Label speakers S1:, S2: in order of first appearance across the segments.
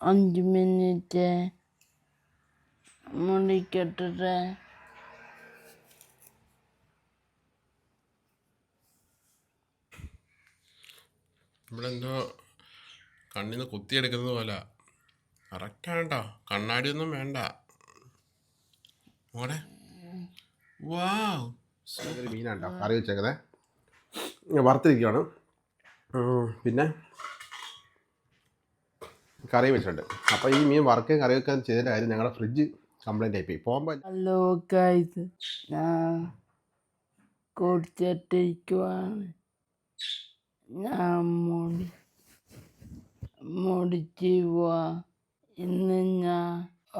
S1: അഞ്ച് മിനിറ്റ്. മുടിക്കട്ട
S2: നമ്മളെന്തോ കണ്ണിന്ന് കുത്തിയെടുക്കുന്നത് പോലെ. കറക്റ്റാണ് കേട്ടോ കണ്ണാടിയൊന്നും വേണ്ട. മോടെ വാവ്.
S3: മീനാണ് കേട്ടോ. കറി വെച്ചേക്കതേ വറുത്തിരിക്കുകയാണ് പിന്നെ? കറി വെച്ചിട്ടുണ്ട്. അപ്പോൾ ഈ മീൻ വറുക്കുകയും കറി വെക്കാൻ ചെയ്ത കാര്യം ഞങ്ങളുടെ ഫ്രിഡ്ജ് കംപ്ലൈന്റ് ആയിപ്പോയി പോകുമ്പോൾ
S1: ഹലോ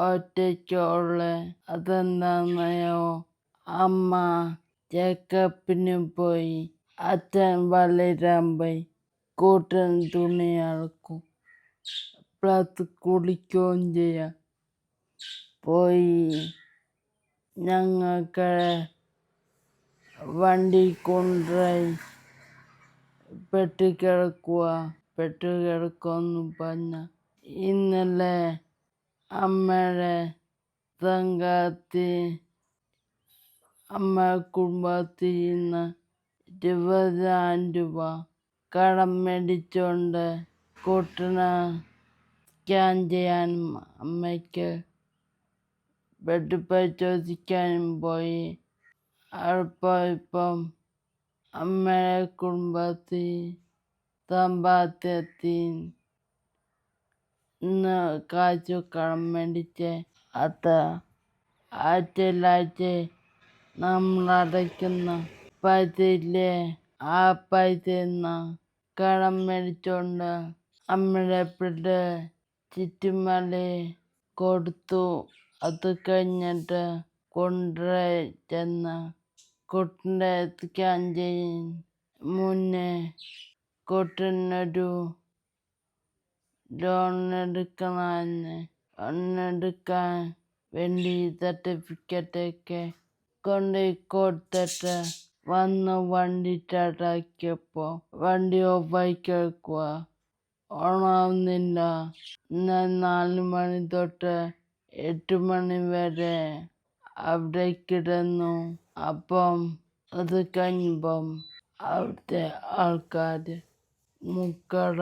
S1: ഒറ്റയ്ക്കുള്ള അതെന്താണെന്നയോ അമ്മ ചെക്കപ്പിന് പോയി. അച്ഛൻ വളരാൻ പോയി കൂട്ടൻ തുണി അളക്കും പ്ലസ് കുളിക്കുകയും ചെയ്യാം പോയി ഞങ്ങൾക്ക് വണ്ടി കൊണ്ടുപോയി പെട്ടിക്കിടക്കുക പെട്ടിക്കിടക്കുമെന്ന് പറഞ്ഞ ഇന്നലെ അമ്മയുടെ സംഘത്തിൽ അമ്മ കുടുംബത്തിൽ നിന്ന് ഇരുപതിനായിരം രൂപ കടം മേടിച്ചുകൊണ്ട് കൂട്ടിന് സ്കാൻ ചെയ്യാനും അമ്മയ്ക്ക് ബ്ലഡ് പരിശോധിക്കാനും പോയി അപ്പോൾ ഇപ്പം അമ്മയുടെ കുടുംബത്തിൽ സമ്പാദ്യത്തിൽ ഇന്ന് കാശ് കടം മേടിച്ച് അത് ആഴ്ചയിലാഴ്ച നമ്മൾ അടയ്ക്കുന്ന പൈസയില്ലേ ആ പൈസ കടം മേടിച്ചുകൊണ്ട് അമ്മയുടെ ബ്ലഡ് ചുറ്റുമലി കൊടുത്തു. അത് കഴിഞ്ഞിട്ട് ചെന്ന് കുട്ടിന്റെ സ്കാൻ ചെയ്യും മുന്നേ കൊട്ടിനൊരു ലോൺ എടുക്കണമെന്ന് എടുക്കാൻ വേണ്ടി സർട്ടിഫിക്കറ്റൊക്കെ കൊണ്ട് കൊടുത്തിട്ട് വന്ന് വണ്ടി സ്റ്റാർട്ടാക്കിയപ്പോൾ വണ്ടി ഓഫായി കിടക്കുക ഓണാവുന്നില്ല എന്നാൽ നാല് മണി തൊട്ട് എട്ട് മണി വരെ അവിടെ കിടന്നു. അപ്പം അത് കഴിഞ്ഞപ്പം അവിടുത്തെ ആൾക്കാർ മുക്കട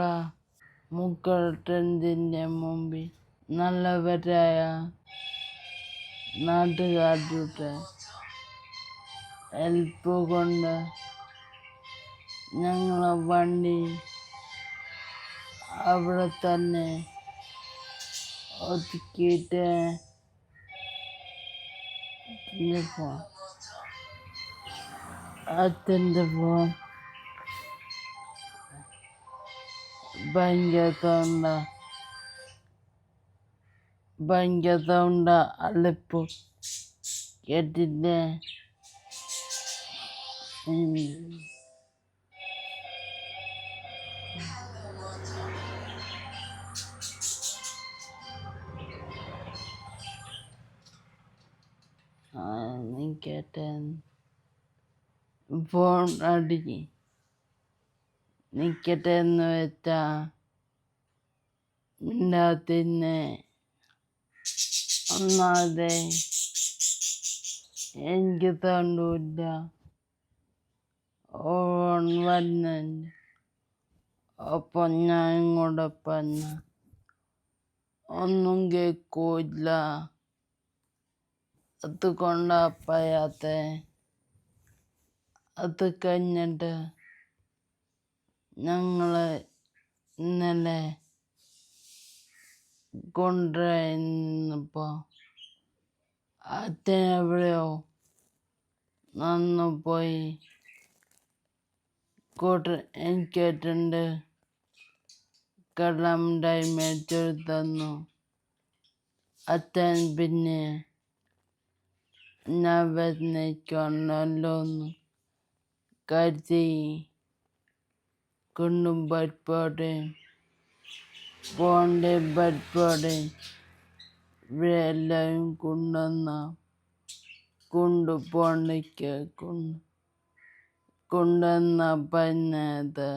S1: മുക്കട ടെന്റിന്റെ മുമ്പിൽ നല്ലവരായ നാട്ടുകാരുടെ ഹെൽപ്പ് കൊണ്ട് ഞങ്ങളെ വണ്ടി അവിടെ തന്നെ ഒതുക്കിയിട്ട് ഇതിന്റെ ഫോൺ അച്ഛന്റെ ഫോൺ ബാങ്ക് അക്കൗണ്ട നിക്കട്ടെ ഫോൺ അടിക്ക് നിൽക്കട്ടെ എന്ന് വെച്ചാ മിണ്ടാത്തിന്നെ ഒന്നാതെ എനിക്ക് തണ്ടൂല്ല ഓൺ വരുന്നുണ്ട് അപ്പം ഞാൻ ഇങ്ങോട്ട് പറഞ്ഞ ഒന്നും കേൾക്കൂല അതുകൊണ്ടാ പറയാത്തെ. അത് കഴിഞ്ഞിട്ട് ഞങ്ങൾ ഇന്നലെ കൊണ്ടുവരുന്നപ്പോൾ അതിനെവിടെയോ നന്നു പോയി. കൂട്ട് എനിക്കേറ്റുണ്ട് കള്ളം മേടിച്ചു തന്നു അച്ഛൻ പിന്നെ എന്ന് കരുതി കുണ്ടും പരിപ്പോടെ പോണ്ടേ പരിപ്പോടെ ഇവിടെ എല്ലാവരും കൊണ്ടുവന്ന കൊണ്ട് പോണ്ടയ്ക്ക് കൊണ്ട് കൊണ്ടുവന്ന പറഞ്ഞത്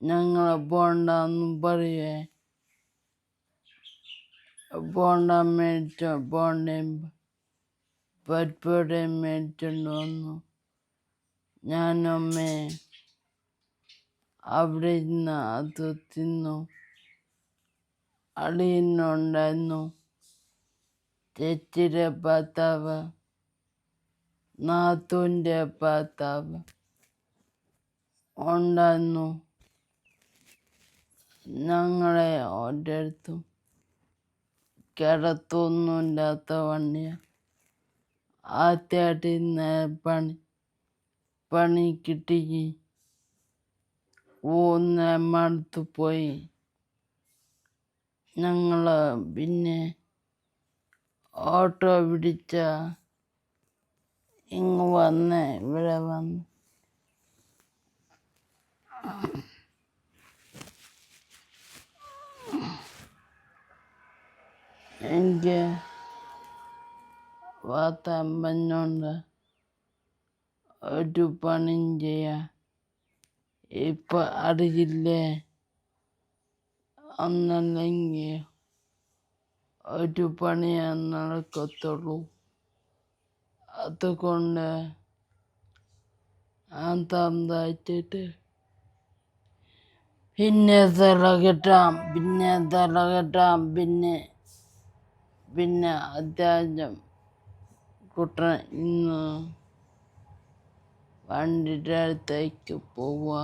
S1: ഞങ്ങൾ പോണ്ടെന്ന് പറയുവേ ബോണ്ട മേടിച്ച ബോണ്ടയും പരിപ്പുവടയും മേടിച്ചുകൊണ്ട് വന്നു ഞാനമ്മേ. അവിടെ ഇരുന്ന് അത് തിന്നു. അളിയുന്നുണ്ടായിരുന്നു ചേച്ചിയുടെ ഭർത്താവ്. നാത്തൂന്റെ ഭർത്താവ് ഉണ്ടായിരുന്നു. ഞങ്ങളെ ഒരിടത്തും കിടത്തൊന്നുമില്ലാത്ത വണ്ടിയാണ് ആദ്യമായിട്ട് പണി പണി കിട്ടി. ഒന്ന് മടുത്ത് പോയി. ഞങ്ങൾ പിന്നെ ഓട്ടോ പിടിച്ച ഇങ്ങ് വന്ന് ഇവിടെ വന്ന്. എനിക്ക് വാർത്താൻ പറഞ്ഞോണ്ട് ഒരു പണിയും ചെയ്യാൻ ഇപ്പൊ അറിയില്ലേ? ഒന്നല്ലെങ്കിൽ ഒരു പണിയേ നടക്കത്തുള്ളൂ. അതുകൊണ്ട് തന്നാച്ചിട്ട് പിന്നെ തല കിട്ടാം പിന്നെ തല കിട്ടാം പിന്നെ പിന്നെ അത്യാവശ്യം ഇന്ന് വണ്ടിയുടെ അടുത്തേക്ക് പോവുക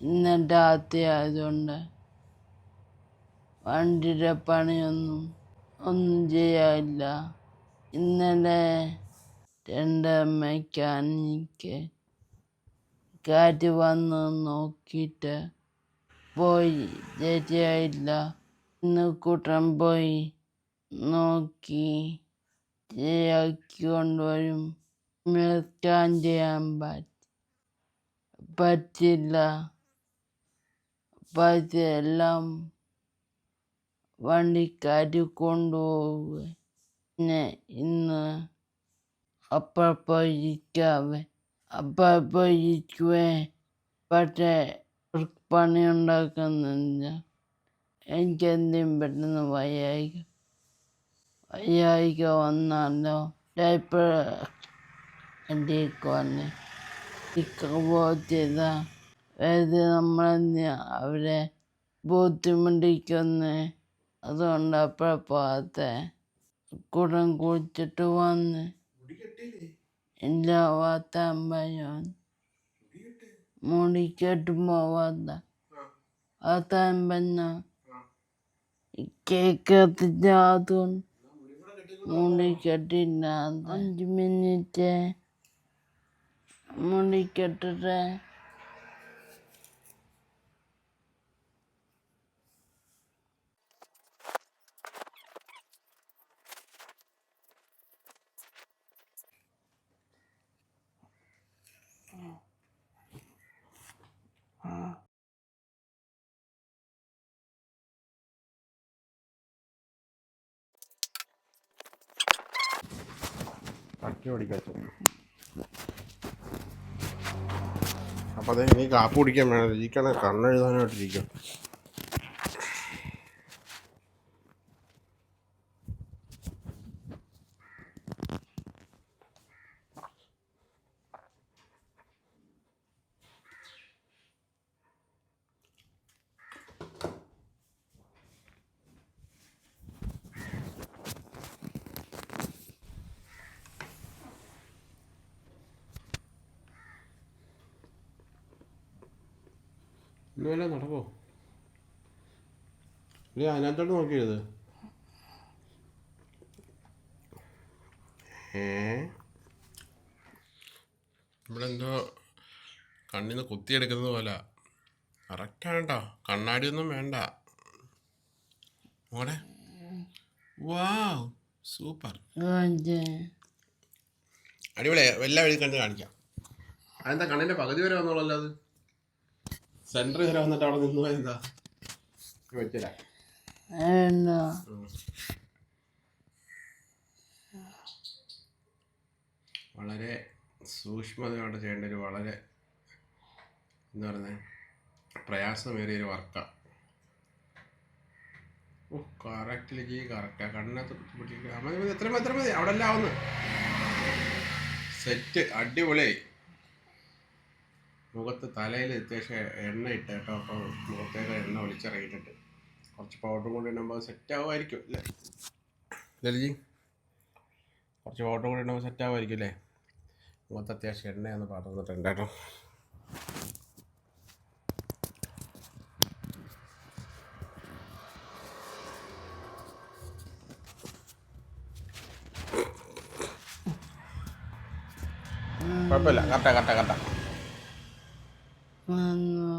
S1: ഇന്ന് രാത്രി ആയതുകൊണ്ട് വണ്ടിയുടെ പണിയൊന്നും ഒന്നും ചെയ്യാനില്ല. ഇന്നലെ രണ്ട് മെക്കാനിക്ക് കാറ്റ് വന്ന് നോക്കിയിട്ട് പോയി ശരിയായില്ല. ഇന്ന് കൂട്ടം പോയി നോക്കി ശരിയാക്കി കൊണ്ടുവരും മെക്കാൻ ചെയ്യാൻ പറ്റ പറ്റില്ല. പറ്റിയെല്ലാം വണ്ടിക്കാരി കൊണ്ടുപോവുക പിന്നെ ഇന്ന് അപ്പഴിക്കാവെ അപ്പഴിക്കുവേ പക്ഷേ പണി ഉണ്ടാക്കുന്നില്ല എനിക്കെന്തെങ്കിലും പെട്ടെന്ന് വയ്യായിക വയ്യായിക വന്നാലോ ഡൈപ്പർ അടിയൊക്കെ വന്ന് ബോധ്യത. അതായത് നമ്മളെന്തിനാ അവരെ ബുദ്ധിമുട്ടിക്കുന്നേ അതുകൊണ്ട് അപ്പഴ പോകാത്തെ. കുടം കുളിച്ചിട്ട് വന്ന്. ഇല്ല വാത്താൻ പയ്യാൻ മുടി കെട്ടുമ്പോ വാത്ത വാത്താൻ പഞ്ഞ കേക്കത്തില്ല അതുകൊണ്ട് മുടി കെട്ടില്ല അഞ്ച് കെട്ടിട്ട്
S3: അപ്പോൾ അതെ ഇനി കാപ്പ് കുടിക്കാൻ വേണം. ഇരിക്കണ. കണ്ണെഴുതാനായിട്ടിരിക്കും ഇനി വല്ല നടക്കോ ഇല്ല അതിനകത്തോട്ട് നോക്കിയത് ഏ?
S2: നമ്മളെന്തോ കണ്ണിന്ന് കുത്തിയെടുക്കുന്നത് പോലെ. കറക്റ്റാണ് കേട്ടോ കണ്ണാടിയൊന്നും വേണ്ട. മോനെ വാവ് സൂപ്പർ. അടിപൊളിയാ എല്ലാ വഴി കണ്ട് കാണിക്കാം.
S3: അതെന്താ കണ്ണിന്റെ പകുതി വരെ വന്നോളല്ലോ അത്? സെന്റർ വരെ വന്നിട്ട് അവിടെ നിന്ന് എന്താ? വെച്ചില്ല?
S1: എന്താ?
S2: വളരെ സൂക്ഷ്മതയോടെ ചെയ്യേണ്ട ഒരു വളരെ എന്താ പറയുന്നത് പ്രയാസമേറിയ ഒരു വർക്കാണ് ഓ കറക്റ്റ് ജി കറക്റ്റാ കണ്ണിനകത്ത് പിടിക്കുക മതി മതി എത്ര മതി എത്ര മതി. അവിടെ എല്ലാം ആവുന്നു. സെറ്റ് അടിപൊളിയായി. മുഖത്ത് തലയിൽ അത്യാവശ്യം എണ്ണ ഇട്ട് കേട്ടോ അപ്പോൾ മുഖത്തേക്ക് എണ്ണ ഒളിച്ചിറങ്ങിയിട്ടുണ്ട് കുറച്ച് പൗഡറും കൂടി ഇടുമ്പോൾ സെറ്റ് ആവുമായിരിക്കും അല്ലേ? ലലിജി കുറച്ച് പൗഡറും കൂടി ഇടുമ്പോൾ സെറ്റ് ആവുമായിരിക്കും അല്ലേ? മുഖത്ത് അത്യാവശ്യം എണ്ണയൊന്ന് പടർന്നിട്ടുണ്ട് കേട്ടോ. കുഴപ്പമില്ല. കറക്റ്റാ കറക്റ്റാ കറക്റ്റാ.
S1: വന്നു.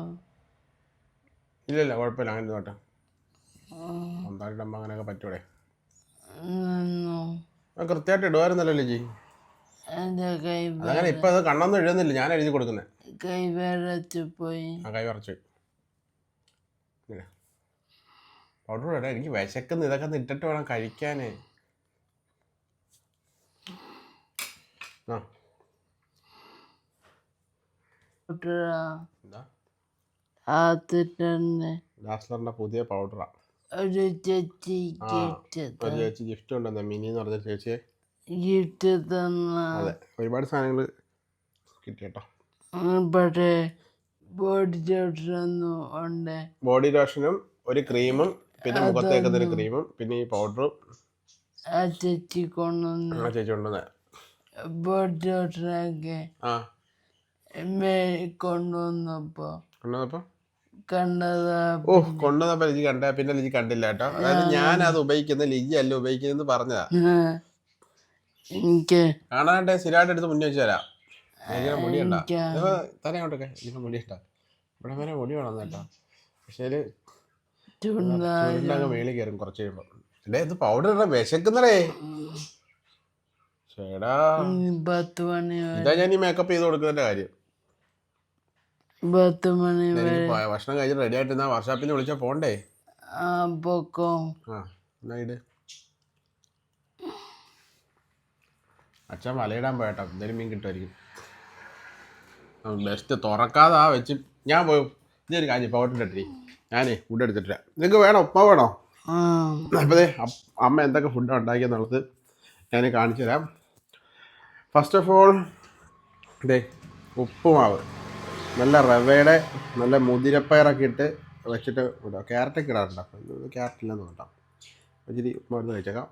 S2: ഇല്ല ഇല്ല കുഴപ്പമില്ല. അങ്ങനെ നോട്ടെ സ്വന്തമായിട്ട് അമ്മ അങ്ങനെയൊക്കെ പറ്റൂടെ. കൃത്യമായിട്ട് ഇടുവായിരുന്നല്ലോ ലിജി. അതങ്ങനെ ഇപ്പം അത് കണ്ണൊന്നും എഴുതുന്നില്ല. ഞാൻ എഴുതി കൊടുക്കുന്നത്
S1: കൈ പോയി.
S2: ആ കൈ കുറച്ച് ഇങ്ങനെ. പൗഡർ ഇടാം എനിക്ക് വിശക്കുന്ന. ഇതൊക്കെ ഇട്ടിട്ട് വേണം കഴിക്കാനേ. ആ. പുതിയ പൗഡറാ.
S1: ഒരു ചേച്ചി ഗിഫ്റ്റ്
S2: ഒരു ചേച്ചി ഗിഫ്റ്റ് കൊണ്ടുവന്ന മിനി എന്ന് പറഞ്ഞ ചേച്ചിയെ.
S1: ഗിഫ്റ്റ് തന്ന
S2: അതെ ഒരുപാട് സാധനങ്ങൾ കിട്ടി കേട്ടോ
S1: ബോഡി ഉണ്ട്.
S2: ബോഡി ലോഷനും ഒരു ക്രീമും പിന്നെ മുഖത്തേക്കുന്ന ഒരു ക്രീമും പിന്നെ ഈ പൗഡറും.
S1: ആ ചേച്ചി കൊണ്ടുവന്ന്
S2: ആ ചേച്ചി കൊണ്ടുവന്ന
S1: ബോഡി ലോഷനൊക്കെ
S2: ആ.
S1: കൊണ്ടുവന്നപ്പോ.
S2: കൊണ്ടുവന്നപ്പോൾ
S1: കണ്ടതാ
S2: ഓ കൊണ്ടുവന്നപ്പോൾ ലിജി കണ്ട പിന്നെ ലിജി കണ്ടില്ല കേട്ടോ. അതായത് ഞാൻ അത് ഉപയോഗിക്കുന്ന ലിജി അല്ല ഉപയോഗിക്കുന്നതെന്ന് പറഞ്ഞതാ.
S1: എനിക്ക്
S2: സ്ഥിരമായിട്ട് എടുത്ത് മുന്നേ വെച്ച് തരാം. ഇങ്ങനെ മുടി ഉണ്ടാ മുടി ഇഷ്ട ഇവിടെ വരെ മുടി വേണം കേട്ടോ. പക്ഷേ ചുണ്ടങ്ങ് മേളിൽ കയറും കുറച്ച് കഴിയുമ്പോ. അല്ലേ ഇത് പൗഡർ ഇടാൻ വിശക്കുന്നടേ. ചേടാ ഇതാ ഞാൻ ഈ മേക്കപ്പ് ചെയ്ത് കൊടുക്കുന്നതിന്റെ കാര്യം.
S1: പത്ത് മണി വരെ
S2: എനിക്ക് ഭ- ഭക്ഷണം കഴിച്ച് റെഡി ആയിട്ട് എന്നാ വർഷാപ്പിൽ വിളിച്ചാ പോണ്ടേ?
S1: ആ പൊക്കോ.
S2: ആ എന്നാ ഇട്. അച്ഛൻ വലയിടാൻ പോയട്ടോ എന്തായാലും മീൻ കിട്ടുമായിരിക്കും ബെസ്റ്റ് തുറക്കാതെ ആ വെച്ച്. ഞാൻ പോയി. ഇതൊരു കാര്യം ഇട്ടിട്ട് ഞാനേ ഫുഡ് എടുത്തിട്ടില്ല നിങ്ങൾക്ക് വേണോ? ഉപ്പ വേണോ?
S1: ആ.
S2: അപ്പോൾ ദേ അപ്പ് അമ്മ എന്തൊക്കെ ഫുഡാണ് ഉണ്ടാക്കിയെന്നുള്ളത് ഞാൻ കാണിച്ചു തരാം. ഫസ്റ്റ് ഓഫ് ഓൾ ദേ ഉപ്പുമാവ്. നല്ല റവയുടെ നല്ല മുതിരപ്പയറൊക്കെ ഇട്ട് വെച്ചിട്ട് വിടാം ക്യാരറ്റൊക്കെ ഇടാറുണ്ട്. അപ്പോൾ ഇത് ക്യാരറ്റ് ഇല്ലെന്ന് വേണ്ട ഇച്ചിരി മരുന്ന് കഴിച്ചേക്കാം.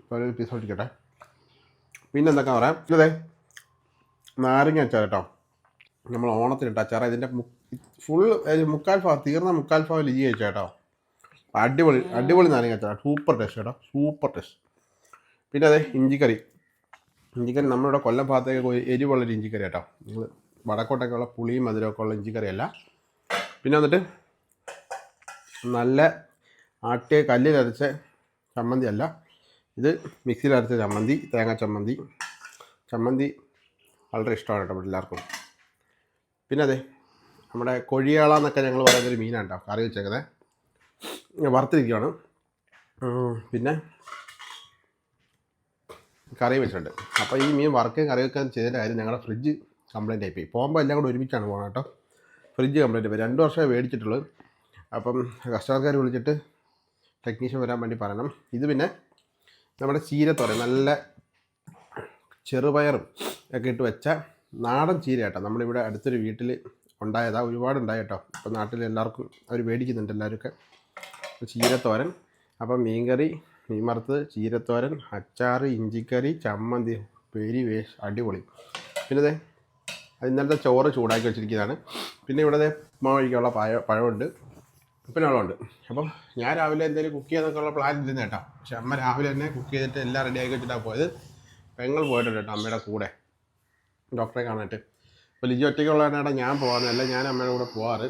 S2: അപ്പോൾ ഒരു പീസ് ഒട്ടിക്കട്ടെ പിന്നെ എന്തൊക്കെ പറയാം? ഇതേ നാരങ്ങ അച്ചാർ കേട്ടോ. നമ്മൾ ഓണത്തിനിട്ട് അച്ചാർ ഇതിന്റെ ഫുൾ മുക്കാൽ ഭാഗം തീർന്ന മുക്കാൽ ഭാഗം ലിജി കഴിച്ചാൽ കേട്ടോ. അടിപൊളി അടിപൊളി നാരങ്ങ അച്ചാർ സൂപ്പർ ടേസ്റ്റ് കേട്ടോ. സൂപ്പർ ടേസ്റ്റ് പിന്നെ അതെ ഇഞ്ചിക്കറി. ഇഞ്ചിക്കറി നമ്മളിവിടെ കൊല്ലം ഭാഗത്തേക്ക് പോയി എരിവുള്ളൊരു ഇഞ്ചിക്കറി കേട്ടോ. നിങ്ങൾ വടക്കോട്ടൊക്കെ ഉള്ള പുളിയും മധുരമൊക്കെ ഉള്ള ഇഞ്ചിക്കറിയല്ല. പിന്നെ വന്നിട്ട് നല്ല ആട്ടിയ കല്ലിലരച്ച ചമ്മന്തി അല്ല ഇത് മിക്സിയിൽ അരച്ച ചമ്മന്തി തേങ്ങ ചമ്മന്തി. ചമ്മന്തി വളരെ ഇഷ്ടമാണ് കേട്ടോ എല്ലാവർക്കും. പിന്നെ അതെ നമ്മുടെ കൊഴിയാള എന്നൊക്കെ ഞങ്ങൾ പറയുന്നൊരു മീനാണ് കേട്ടോ കറി വെച്ചേക്കുന്നത് വറുത്തിരിക്കുകയാണ് പിന്നെ കറി വെച്ചിട്ടുണ്ട്. അപ്പോൾ ഈ മീൻ വറുക്കുകയും കറി വെക്കാൻ ചെയ്തതിന്റെ കാര്യം ഞങ്ങളുടെ ഫ്രിഡ്ജ് കംപ്ലൈന്റ് ആയിപ്പോയി പോകുമ്പോൾ എല്ലാം കൂടെ ഒരുമിച്ചാണ് പോകണം കേട്ടോ. ഫ്രിഡ്ജ് കംപ്ലയിന്റ് ആയി രണ്ട് വർഷമേ മേടിച്ചിട്ടുള്ളൂ. അപ്പം കസ്റ്റമർക്കാർ വിളിച്ചിട്ട് ടെക്നീഷ്യൻ വരാൻ വേണ്ടി പറയണം. ഇത് പിന്നെ നമ്മുടെ ചീരത്തോര നല്ല ചെറുപയറും ഒക്കെ ഇട്ട് വെച്ച നാടൻ ചീര കേട്ടോ നമ്മളിവിടെ അടുത്തൊരു വീട്ടിൽ ഉണ്ടായതാ. ഒരുപാടുണ്ടായി കേട്ടോ. അപ്പോൾ നാട്ടിൽ എല്ലാവർക്കും അവർ മേടിക്കുന്നുണ്ട് എല്ലാവരും ഒക്കെ. ചീരത്തോരൻ അപ്പം മീൻകറി മീൻ വറുത്തത് ചീരത്തോരൻ അച്ചാറ് ഇഞ്ചിക്കറി ചമ്മന്തി പേരി വേഷ് അടിപൊളി. പിന്നെ അത് ഇന്നലത്തെ ചോറ് ചൂടാക്കി വെച്ചിരിക്കുന്നതാണ്. പിന്നെ ഇവിടെ ഉമ്മ കഴിക്കാനുള്ള പഴ പഴമുണ്ട്. പിന്നെ വെള്ളമുണ്ട്. അപ്പം ഞാൻ രാവിലെ എന്തെങ്കിലും കുക്ക് ചെയ്യാൻ ഉള്ള പ്ലാൻ ഇരുന്നു കേട്ടോ. പക്ഷെ അമ്മ രാവിലെ തന്നെ കുക്ക് ചെയ്തിട്ട് എല്ലാം റെഡിയാക്കി വെച്ചിട്ടാണ് പോയത്. പെങ്ങൾ പോയിട്ടുണ്ട് കേട്ടോ അമ്മയുടെ കൂടെ. ഡോക്ടറെ കാണാനായിട്ട്. അപ്പോൾ ലിജി ഒറ്റയ്ക്കുള്ളതിനാണ് ഞാൻ പോകാറില്ല ഞാൻ അമ്മയുടെ കൂടെ പോകാറ്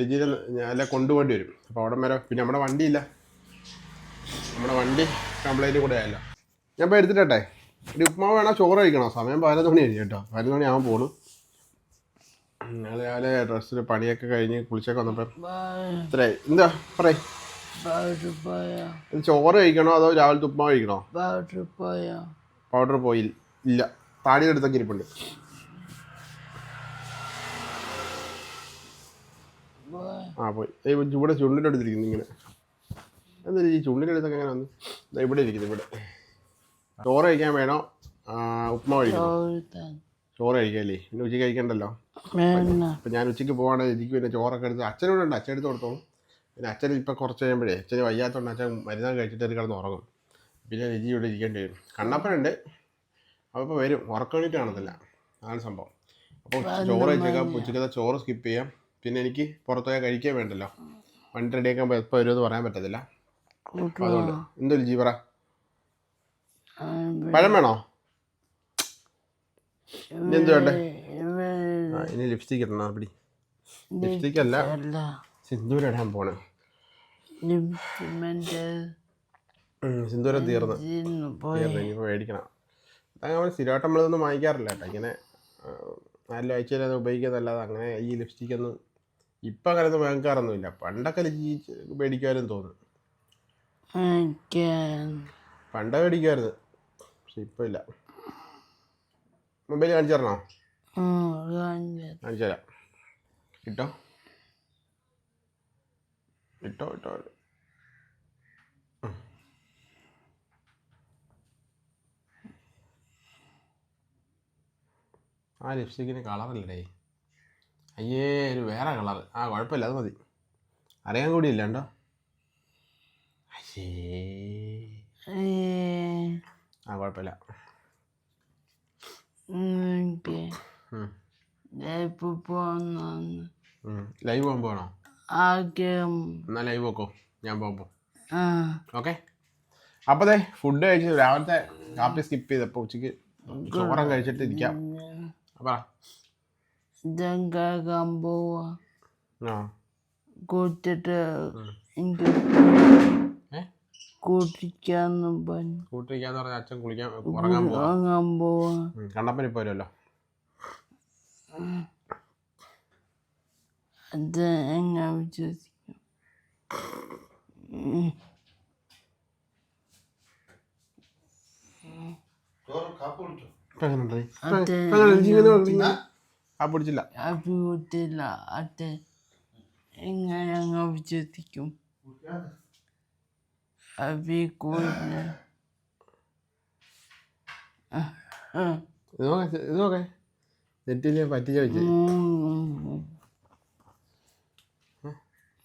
S2: ലിജിനെ അല്ല കൊണ്ടുപോകേണ്ടി വരും. അപ്പോൾ അവിടെ വരെ പിന്നെ നമ്മുടെ വണ്ടിയില്ല. നമ്മുടെ വണ്ടി കംപ്ലൈന്റ് കൂടെ ആയല്ലോ. ഞാൻ ഇപ്പോൾ എടുത്തിട്ടെ. ഒരു ഉപ്മാവ് വേണോ? ചോറ് കഴിക്കണോ? സമയം പതിനൊന്ന് മണി കഴിഞ്ഞു കേട്ടോ. പതിനൊന്ന് മണി ആവാൻ പോണു. ഞാൻ രാവിലെ ഡ്രസ്സിൽ പണിയൊക്കെ കഴിഞ്ഞ് കുളിച്ചൊക്കെ വന്നപ്പോൾ ഇത്രയായി. എന്താ? പറയ്. ചോറ് കഴിക്കണോ അതോ രാവിലത്തെ ഉപ്മാവ് കഴിക്കണോ?
S1: പൗഡർ പോയി.
S2: ഇല്ല. താടിയുടെ അടുത്തൊക്കെ ഇരിപ്പുണ്ട്. ആ പോയി. ചൂടെ ചുണ്ടിന്റെ അടുത്തിരിക്കുന്നു ഇങ്ങനെ. എന്താ ഈ ചുണ്ടിലെടുത്തൊക്കെ എങ്ങനെ വന്നു? ഇവിടെ ഇരിക്കുന്നു ഇവിടെ. ചോറ് കഴിക്കാൻ വേണോ? ഉപ്മ കഴിക്കണം? ചോറ് കഴിക്കാല്ലേ? പിന്നെ ഉച്ചയ്ക്ക് കഴിക്കണ്ടല്ലോ? അപ്പം ഞാൻ ഉച്ചയ്ക്ക് പോവാണെങ്കിൽ എനിക്ക് പിന്നെ ചോറൊക്കെ എടുത്ത് അച്ഛനോട് ഉണ്ട് അച്ഛൻ എടുത്ത് കൊടുത്തോളും. പിന്നെ അച്ഛൻ ഇപ്പം കുറച്ച് കഴിയുമ്പോഴേ അച്ഛന് വയ്യാത്തതുകൊണ്ട് അച്ഛൻ മരുന്നാൾ കഴിച്ചിട്ട് ഒരു കിടന്ന് ഉറങ്ങും. പിന്നെ രുചി ഇവിടെ ഇരിക്കേണ്ടി വരും. കണ്ണപ്പനുണ്ട്. അപ്പോൾ വരും. ഉറക്കണിട്ട് കാണത്തില്ല. അതാണ് സംഭവം. അപ്പോൾ ചോറ് കഴിച്ചേക്കാം. ഉച്ചയ്ക്ക് ചോറ് സ്കിപ്പ് ചെയ്യാം. പിന്നെ എനിക്ക് പുറത്തുപോയാൽ കഴിക്കാൻ വേണ്ടല്ലോ. വണ്ടി റെഡിയാക്കാൻ എപ്പോൾ വരുമെന്ന് പറയാൻ പറ്റത്തില്ല. അതുകൊണ്ട് ജീ പറ. പഴം വേണോ? ഇനി എന്ത് വേണ്ടേ? ഇനി ലിപ്സ്റ്റിക് ഇടണം പിടി. ലിപ്സ്റ്റിക് അല്ല സിന്ദൂര ഇടാൻ പോണേ. സിന്ദൂര തീർന്ന്. തീർന്ന് ഇനിയിപ്പോൾ മേടിക്കണം. അങ്ങനെ സ്ഥിരമായിട്ട് നമ്മളിതൊന്നും വാങ്ങിക്കാറില്ല കേട്ടോ. ഇങ്ങനെ നല്ല നാല് ആഴ്ചയിൽ ഉപയോഗിക്കുന്നതല്ലാതെ അങ്ങനെ ഈ ലിപ്സ്റ്റിക് ഒന്നും ഇപ്പം അങ്ങനെ ഒന്നും വാങ്ങിക്കാറൊന്നുമില്ല. പണ്ടൊക്കെ മേടിക്കുമായിരുന്നു തോന്നുന്നു പണ്ട് മേടിക്കുമായിരുന്നു. പക്ഷെ ഇപ്പോൾ ഇല്ല മൊബൈൽ കാണിച്ചു തരണോ? കാണിച്ചു തരാം. ഇട്ടോ? ഇട്ടോ ഇട്ടോ ഉം. ആ ലിപ്സ്റ്റിക്കിന് കളറല്ലേ? അയ്യേ ഒരു വേറെ കളർ ആ കുഴപ്പമില്ല അത് മതി. അറിയാൻ കൂടിയില്ല അയ്യേ ആ കുഴപ്പമില്ല. ലൈവ് പോകുമ്പോൾ വേണോ
S1: ആദ്യം
S2: എന്നാൽ ലൈവ് വെക്കോ ഞാൻ പോകുമ്പോൾ
S1: ആ.
S2: ഓക്കെ. അപ്പോൾ ദേ ഫുഡ് കഴിച്ച് രാവിലത്തെ കാപ്പി സ്കിപ്പ് ചെയ്തപ്പോൾ ഉച്ചയ്ക്ക് ചോറം കഴിച്ചിട്ട് ഇരിക്കാം. അപ്പോൾ
S1: ഇതെങ്കാക്കാൻ പോവാ? കൂട്ടിട്ട് എനിക്ക് കൂട്ടിക്കാന്ന് പറഞ്ഞു.
S2: കൂട്ടിരിക്കാന്ന് പറഞ്ഞ അച്ഛൻ കുളിക്കാൻ ഉറങ്ങാൻ പോവാ.
S1: വാങ്ങാൻ പോവാ.
S2: ഉം. കണ്ണപ്പൻ ഇപ്പോൾ വരുമല്ലോ
S1: അത് എങ്ങനെ വിശ്വസിക്കും.
S2: ഇപ്പം. ആ പിടിച്ചില്ല
S1: അത് എങ്ങനെ അങ്ങ് വിശ്വസിക്കും? അഭി കൂട്ടില്ല
S2: ഇത് നോക്കെ ഇത് നോക്കെ നെറ്റിൽ പറ്റിച്ച വെച്ച്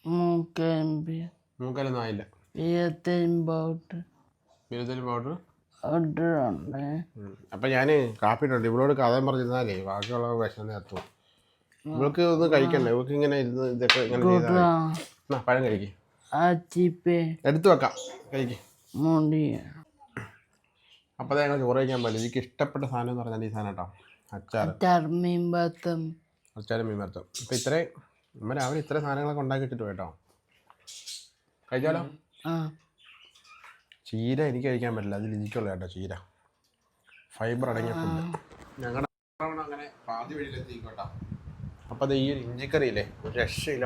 S1: മൂക്കമ്പി
S2: മൂക്കലൊന്നും ആയില്ല
S1: ഇരുപത്തിമ്പത്
S2: ബിരുദൽ പൗഡർ
S1: ഓർഡറുണ്ട്
S2: അപ്പം ഞാൻ കാപ്പി ഇട്ടുണ്ട് ഇവളോട് കഥ പറഞ്ഞിരുന്നാലേ ബാക്കിയുള്ള വിഷം എത്തും. ഇവൾക്ക് ഒന്ന് കഴിക്കണ്ടേ. ഇവൾക്ക് ഇങ്ങനെ ഇരുന്ന് ഇതൊക്കെ ഇങ്ങനെ പഴം കഴിക്ക്.
S1: അച്ചിപ്പേ
S2: എടുത്തു വെക്കാം. കഴിക്ക്. അപ്പോൾ ഞങ്ങൾ ചോറ് കഴിക്കാൻ പറ്റില്ല എനിക്ക് ഇഷ്ടപ്പെട്ട സാധനം എന്ന് പറഞ്ഞാൽ ഈ സാധനം കേട്ടോ. അച്ചാർ അച്ചാറും മീൻ വറുത്തതും. ഇപ്പം ഇത്രയും നമ്മൾ രാവിലെ ഇത്ര സാധനങ്ങളൊക്കെ ഉണ്ടാക്കി വെച്ചിട്ട് കേട്ടോ. കഴിച്ചാലോ? ചീര എനിക്ക് കഴിക്കാൻ പറ്റില്ല. അത് ലിജിക്കുള്ള കേട്ടോ ചീര. ഫൈബർ അടങ്ങിയ ഫുഡ് ഞങ്ങളുടെ അങ്ങനെ പാതി വഴിയിലെത്തിക്കോട്ടോ അപ്പോൾ അത് ഈ ഒരു ഇഞ്ചിക്കറിയില്ലേ? ഒരു രക്ഷയില്ല.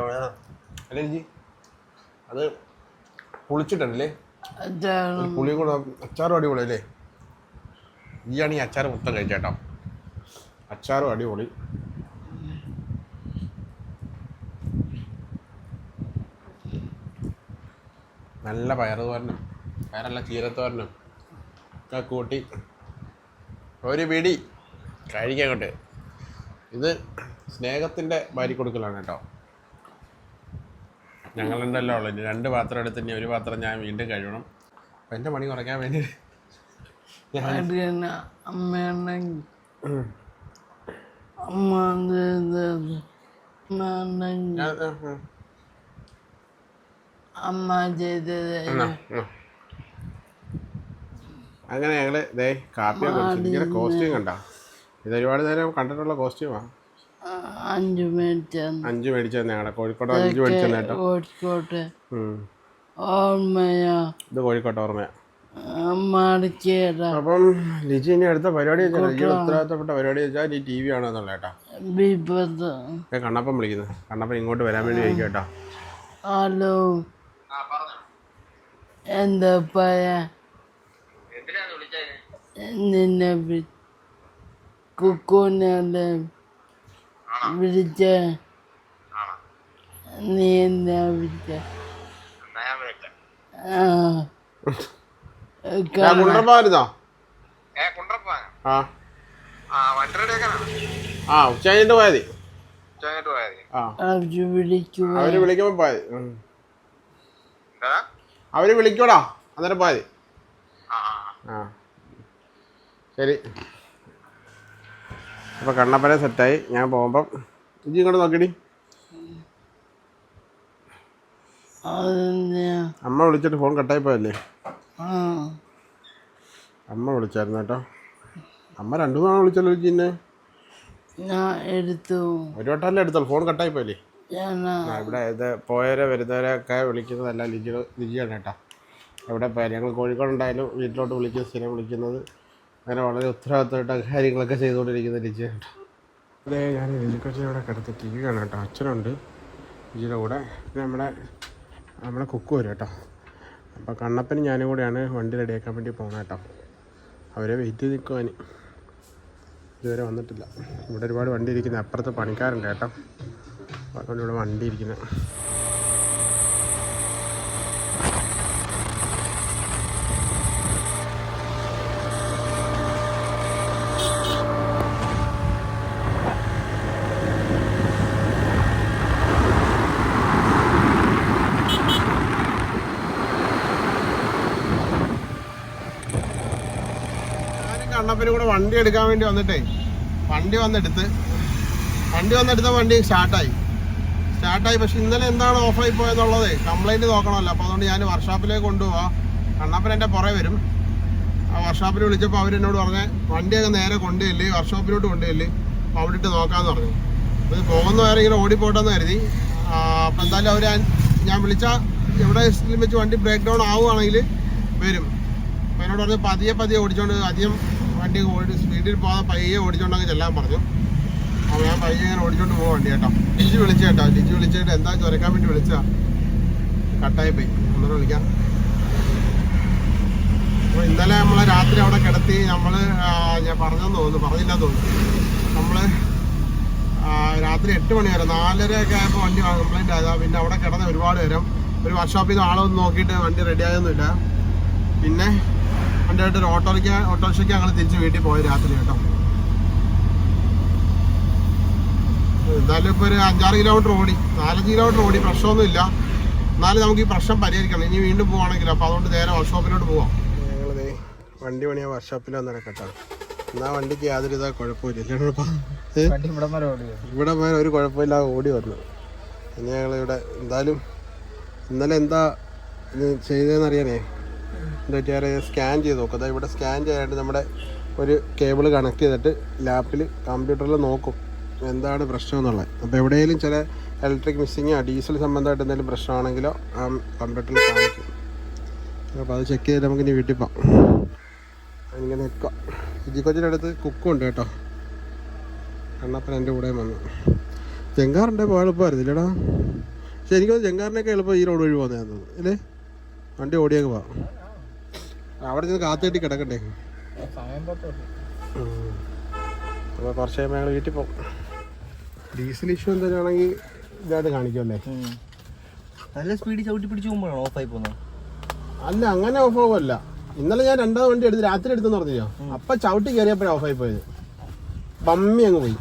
S2: അല്ലേ ഇഞ്ചി? അത് പുളിച്ചിട്ടല്ലേ പുളി കൂടെ അച്ചാറും അടിപൊളി അല്ലേ ഈയാണ് ഈ അച്ചാർ മൊത്തം കഴിച്ചേട്ടോ. അച്ചാറും അടിപൊളി. നല്ല പയറുതോരനും പയറല്ല ചീരത്തോരനും ഒക്കെ കൂട്ടി ഒരു പിടി കഴിക്കങ്ങോട്ട് ഇത് സ്നേഹത്തിന്റെ ഭാര്യ കൊടുക്കലാണ് കേട്ടോ. ഞങ്ങളുണ്ടല്ലോ ഉള്ളു. ഉള്ളത് രണ്ട് പാത്രം എടുത്ത് ഇനി ഒരു പാത്രം ഞാൻ വീണ്ടും കഴിയണം അപ്പം എന്റെ പണി കുറയ്ക്കാൻ വേണ്ടി
S1: അമ്മ. അമ്മ ചെയ്തത്.
S2: അങ്ങനെ ഞങ്ങൾ ഇതേ കാപ്പിയൊക്കെ കുടിച്ചു. കോസ്റ്റ്യൂം കണ്ടോ? ഇത് ഒരുപാട് നേരം കണ്ടിട്ടുള്ള കോസ്റ്റ്യൂമാണ്
S1: അഞ്ചു മിനിറ്റ്
S2: അഞ്ച് മേടിച്ചത് ഞങ്ങളുടെ കോഴിക്കോട് അഞ്ച് മേടിച്ചു കേട്ടോ.
S1: കോഴിക്കോട്ട്. ഓർമ്മയാ.
S2: ഇത് കോഴിക്കോട്ട് ഓർമ്മയാ. അപ്പം ലിജി ഇനി അടുത്ത പരിപാടി ഉത്തരവാദിത്തപ്പെട്ട പരിപാടി വെച്ചാൽ ഈ ടി വി ആണെന്നുള്ള കേട്ടോ. കണ്ണപ്പം കണ്ണപ്പൻ വിളിക്കുന്നത് കണ്ണപ്പൻ ഇങ്ങോട്ട് വരാൻ വേണ്ടി ചോദിക്കും കേട്ടോ.
S1: ഹലോ. എന്താ പറയാ നിന്നെ വി- കുക്കുനെ വിളിച്ച. നീ എന്താ വിളിച്ച? ആ.
S2: കുണ്ടപ്പായിരുന്നോ ആ. ഉച്ച കഴിഞ്ഞിട്ട് അവർ വിളിക്കുമ്പോ വിളിക്കൂടാ. അന്നേരം
S4: ആ. ആ.
S2: ശരി. അപ്പോൾ കണ്ണപ്പനെ സെറ്റായി. ഞാൻ പോകുമ്പം ഇജി ഇങ്ങോട്ട് നോക്കിടി. അമ്മ വിളിച്ചിട്ട് ഫോൺ കട്ടായി പോയല്ലേ? അമ്മ വിളിച്ചായിരുന്നു കേട്ടോ. അമ്മ രണ്ടു തവണ വിളിച്ചല്ലോ ജിന്നെ
S1: ഞാൻ എടുത്തു.
S2: ഒരു വട്ടമല്ലേ എടുത്തോ ഫോൺ കട്ടായി പോയല്ലേ? ഇവിടെ ഇത് പോയവരെ വരുന്നവരെയൊക്കെ വിളിക്കുന്നതല്ല ലിജി ലിജിയാണ് കേട്ടോ. എവിടെ പോയാലും ഞങ്ങൾ കോഴിക്കോട് കോഴിക്കോടുണ്ടായാലും വീട്ടിലോട്ട് വിളിക്കുന്ന സ്ഥിരം വിളിക്കുന്നത് അങ്ങനെ വളരെ ഉത്തരവാദിത്തമായിട്ട് കാര്യങ്ങളൊക്കെ ചെയ്തുകൊണ്ടിരിക്കുന്ന ലിജിയാണ് അതെ ഞാൻ ലിജിക്കൊച്ചി ഇവിടെ കിടത്തി ടി വി കാണാം കേട്ടോ. അച്ഛനുണ്ട്. ലിജിയുടെ കൂടെ. നമ്മുടെ നമ്മുടെ കുക്ക് വരും കേട്ടോ. അപ്പോൾ കണ്ണപ്പനും ഞാനും കൂടെയാണ് വണ്ടി റെഡിയാക്കാൻ വേണ്ടി പോകണം കേട്ടോ. അവരെ വെയിറ്റ് നിൽക്കുവാൻ ഇതുവരെ വന്നിട്ടില്ല. ഇവിടെ ഒരുപാട് വണ്ടി ഇരിക്കുന്നത് അപ്പുറത്ത് പണിക്കാരുണ്ട് കേട്ടോ. അതുകൊണ്ട് ഇവിടെ വണ്ടി ഇരിക്കുന്നത് കണ്ണപ്പനും കൂടെ വണ്ടി എടുക്കാൻ വേണ്ടി വന്നിട്ടേ വണ്ടി വന്നെടുത്ത് വണ്ടി വന്നെടുത്ത വണ്ടി സ്റ്റാർട്ടായി. സ്റ്റാർട്ടായി. പക്ഷെ ഇന്നലെ എന്താണ് ഓഫായി പോയെന്നുള്ളത് കംപ്ലൈന്റ് നോക്കണമല്ലോ. അപ്പോൾ അതുകൊണ്ട് ഞാൻ വർക്ക്ഷോപ്പിലേക്ക് കൊണ്ടുപോവാം. കണ്ണപ്പൻ എന്റെ പുറകെ വരും. ആ വർക്ക്ഷോപ്പിൽ വിളിച്ചപ്പോൾ അവരെന്നോട് പറഞ്ഞ് വണ്ടി അങ്ങ് നേരെ കൊണ്ടുവല്ലേ വർക്ക്ഷോപ്പിലോട്ട് കൊണ്ടുവല്ലേ അപ്പോൾ അവിടെ ഇട്ട് നോക്കാമെന്ന് പറഞ്ഞു. അപ്പോൾ ഇത് പോകുന്ന വേറെ ഇങ്ങനെ ഓടിപ്പോട്ടെന്ന് കരുതി. അപ്പം എന്തായാലും അവർ ഞാൻ വിളിച്ചാൽ എവിടെ വെച്ച് വണ്ടി ബ്രേക്ക് ഡൗൺ ആവുകയാണെങ്കിൽ വരും. അപ്പോൾ എന്നോട് പറഞ്ഞ് പതിയെ പതിയെ ഓടിച്ചുകൊണ്ട് അധികം വണ്ടി ഓടി സ്പീഡിൽ പോകാതെ പയ്യെ ഓടിച്ചോണ്ട് അങ്ങ് ചെല്ലാൻ പറഞ്ഞു. അപ്പോൾ ഞാൻ പയ്യെ ഇങ്ങനെ ഓടിച്ചോണ്ട് പോകാൻ വണ്ടി കേട്ടോ. ലിജി വിളിച്ചു കേട്ടോ. ലിജി വിളിച്ചിട്ട് എന്താ ചൊരക്കാൻ വേണ്ടി വിളിച്ചാ കട്ടായി പോയി. ഒന്നുകൂടെ വിളിക്കാം. അപ്പോൾ ഇന്നലെ നമ്മളെ രാത്രി അവിടെ കിടത്തി നമ്മൾ ഞാൻ പറഞ്ഞെന്ന് തോന്നുന്നു. പറഞ്ഞില്ല തോന്നുന്നു. നമ്മൾ രാത്രി എട്ട് മണി വരെ നാലര ഒക്കെ ആയപ്പോൾ വണ്ടി കംപ്ലൈന്റ് ആയതാ. പിന്നെ അവിടെ കിടന്ന് ഒരുപാട് നേരം ഒരു വർക്ക്ഷോപ്പിൽ നിന്ന് ആളൊന്നും നോക്കിയിട്ട് വണ്ടി റെഡി ആയൊന്നുമില്ല. പിന്നെ വണ്ടി ആയിട്ട് ഒരു ഓട്ടോയ്ക്ക് ഓട്ടോറിക്ഷയ്ക്ക് ഞങ്ങൾ തിരിച്ച് വീട്ടിൽ പോയി രാത്രി കേട്ടോ. എന്തായാലും ഇപ്പോൾ ഒരു അഞ്ചാറ് കിലോമീറ്റർ ഓടി. നാലഞ്ച് കിലോമീറ്റർ ഓടി. പ്രശ്നമൊന്നുമില്ല എന്നാലും നമുക്ക് ഈ പ്രശ്നം പരിഹരിക്കണം. ഇനി വീണ്ടും പോവാണെങ്കിൽ അപ്പോൾ അതുകൊണ്ട് നേരെ വർക്ക്ഷോപ്പിലോട്ട് പോവാം. ഞങ്ങളതേ വണ്ടി പണിയാ വർക്ക്ഷോപ്പിൽ വന്നിട്ട് കേട്ടോ എന്നാൽ വണ്ടിക്ക് യാതൊരു ഇതാ കുഴപ്പമില്ല ഇവിടെ പോയാൽ ഒരു കുഴപ്പമില്ല ഓടി വന്നു. ഇവിടെ എന്തായാലും ഇന്നലെ എന്താ ഇത് ചെയ്തതെന്ന് അറിയാനേ? എന്താ വെച്ചാൽ സ്കാൻ ചെയ്ത് നോക്കും. അതായത് ഇവിടെ സ്കാൻ ചെയ്യാനായിട്ട് നമ്മുടെ ഒരു കേബിൾ കണക്ട് ചെയ്തിട്ട് ലാപ്പിൽ കമ്പ്യൂട്ടറിൽ നോക്കും എന്താണ് പ്രശ്നം എന്നുള്ളത്. അപ്പോൾ എവിടെയെങ്കിലും ചില ഇലക്ട്രിക് മിസ്സിങ്ങോ ഡീസൽ സംബന്ധമായിട്ട് എന്തെങ്കിലും പ്രശ്നമാണെങ്കിലോ ആ കമ്പ്യൂട്ടറിൽ കാണിക്കും. അപ്പോൾ അത് ചെക്ക് ചെയ്ത് നമുക്ക് ഇനി വീട്ടിൽ പോകാം അങ്ങനെ നിൽക്കാം. ഇജി കൊച്ചിന്റെ അടുത്ത് കുക്കും ഉണ്ട് കേട്ടോ. കണ്ണപ്പൻ എന്റെ കൂടെ വന്നു. ചെങ്കാറിന്റെ പോകാൻ എളുപ്പമായിരുന്നില്ലടാ പക്ഷെ എനിക്കത് ചെങ്കാറിനൊക്കെ എളുപ്പം ഈ റോഡ് വഴി പോകുന്നതാന്ന് തോന്നുന്നു. അല്ലേ? വണ്ടി ഓടിയൊക്കെ പോവാം. അവിടെ ചെന്ന് കാത്തു കെട്ടി കിടക്കണ്ടേ? സമയം അപ്പോൾ കുറച്ച് കഴിയുമ്പോൾ ഞങ്ങൾ വീട്ടിൽ പോകും ഡീസൽ ഇഷ്യൂ എന്തെങ്കിലും ആണെങ്കിൽ ഇതായിട്ട് കാണിക്കുമല്ലേ
S5: നല്ല സ്പീഡിൽ ചവിട്ടി പിടിച്ച് പോകുമ്പോഴാണ് ഓഫായി പോകുന്നത്?
S2: അല്ല അങ്ങനെ ഓഫ് ആവുമല്ല ഇന്നലെ ഞാൻ രണ്ടാമത് വണ്ടി എടുത്ത് രാത്രി എടുത്തെന്ന് പറഞ്ഞോ അപ്പൊ ചവിട്ടി കയറിയപ്പോഴാണ് ഓഫായി പോയത്. പമ്മി അങ്ങ് പോയി.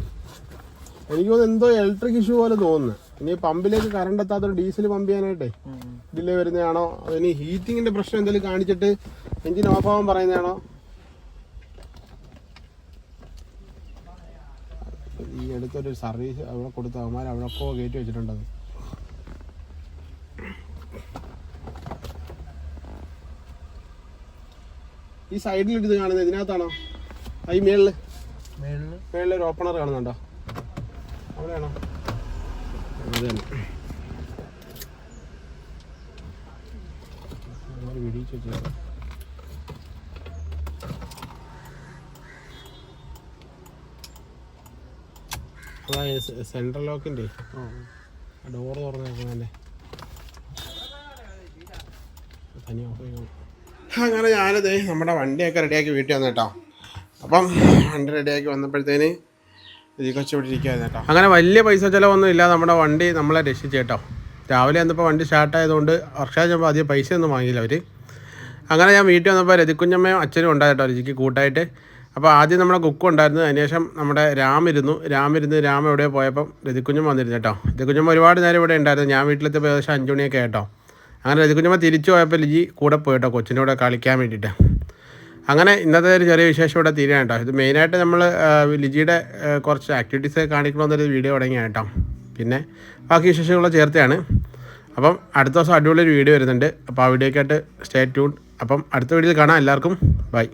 S2: എനിക്ക് തോന്നുന്നു എന്തോ ഇലക്ട്രിക് ഇഷ്യൂ പോലെ തോന്നുന്നു. ഇനി പമ്പിലേക്ക് കറണ്ട് എത്താത്തൊരു ഡീസൽ പമ്പ് ചെയ്യാനായിട്ടേ ഡിലേ വരുന്നതാണോ? അതിന് ഹീറ്റിങ്ങിന്റെ പ്രശ്നം എന്തെങ്കിലും കാണിച്ചിട്ട് എഞ്ചിൻ ഓഫ് ആവാൻ പറയുന്നതാണോ? ഈ അടുത്തൊരു സർവീസ് അവിടെ കൊടുത്ത അവന്മാർ അവിടെ ഒക്കെ കയറ്റി വെച്ചിട്ടുണ്ടത്. ഈ സൈഡിൽ ഇത് കാണുന്നത് ഇതിനകത്താണോ? ഈ
S5: മേളിൽ.
S2: മേളിൽ? ഒരു ഓപ്പണർ കാണുന്നുണ്ടോ? അവിടെയാണോ? അത് തന്നെ. വെടിയിച്ച് സെൻട്രൽ ലോക്കിന്റെ ഡോറ് തുറന്നേക്കുന്നതല്ലേ തനിയെ അങ്ങനെ ഞാനത് നമ്മുടെ വണ്ടിയൊക്കെ റെഡിയാക്കി വീട്ടിൽ വന്നു കേട്ടോ. അപ്പം വണ്ടി റെഡിയാക്കി വന്നപ്പോഴത്തേന് ഇത് കൊച്ചു ഇവിടെ ഇരിക്കുകയായിരുന്നു കേട്ടോ. അങ്ങനെ വലിയ പൈസ ചിലവൊന്നും ഇല്ല നമ്മുടെ വണ്ടി നമ്മളെ രക്ഷിച്ചു കേട്ടോ. രാവിലെ വന്നപ്പോൾ വണ്ടി സ്റ്റാർട്ടായതുകൊണ്ട് വർഷാജ് ചെന്നപ്പോൾ അധികം പൈസയൊന്നും ഒന്നും വാങ്ങിയില്ല അവർ അങ്ങനെ ഞാൻ വീട്ടിൽ വന്നപ്പോൾ രതിക്കുഞ്ഞമ്മയും അച്ഛനും ഉണ്ടായിട്ടോ രുചിക്ക് കൂട്ടായിട്ട് അപ്പോൾ ആദ്യം നമ്മുടെ കുക്ക് ഉണ്ടായിരുന്നു. അതിനുശേഷം നമ്മുടെ രാം ഇരുന്നു. രാം എവിടെ പോയപ്പം രതിക്കുഞ്ഞമ്മ വന്നിരുന്നു കേട്ടോ. രതിക്കുഞ്ഞമ്മ ഒരുപാട് നേരം ഇവിടെ ഉണ്ടായിരുന്നു. ഞാൻ വീട്ടിലെത്തിയപ്പോൾ ഏകദേശം അഞ്ച് മണിയൊക്കെ കേട്ടോ. അങ്ങനെ രതിക്കുഞ്ഞമ്മ തിരിച്ചു പോയപ്പോൾ ലിജി കൂടെ പോയിട്ടോ കൊച്ചിന്റെ കൂടെ കളിക്കാൻ വേണ്ടിയിട്ട് അങ്ങനെ ഇന്നത്തെ ഒരു ചെറിയ വിശേഷം ഇവിടെ തീരുകയാണ് കേട്ടോ. ഇത് മെയിനായിട്ട് നമ്മൾ ലിജിയുടെ കുറച്ച് ആക്ടിവിറ്റീസ് കാണിക്കണമെന്നൊരു വീഡിയോ തുടങ്ങിയാണ് കേട്ടോ. പിന്നെ ബാക്കി വിശേഷങ്ങളെ ചേർത്തെയാണ്. അപ്പം അടുത്ത ദിവസം അടിപൊളി ഒരു വീഡിയോ വരുന്നുണ്ട്. അപ്പോൾ ആ വീഡിയോക്കായിട്ട് സ്റ്റേ ട്യൂൺ അപ്പം അടുത്ത വീഡിയോയിൽ കാണാം. എല്ലാവർക്കും ബൈ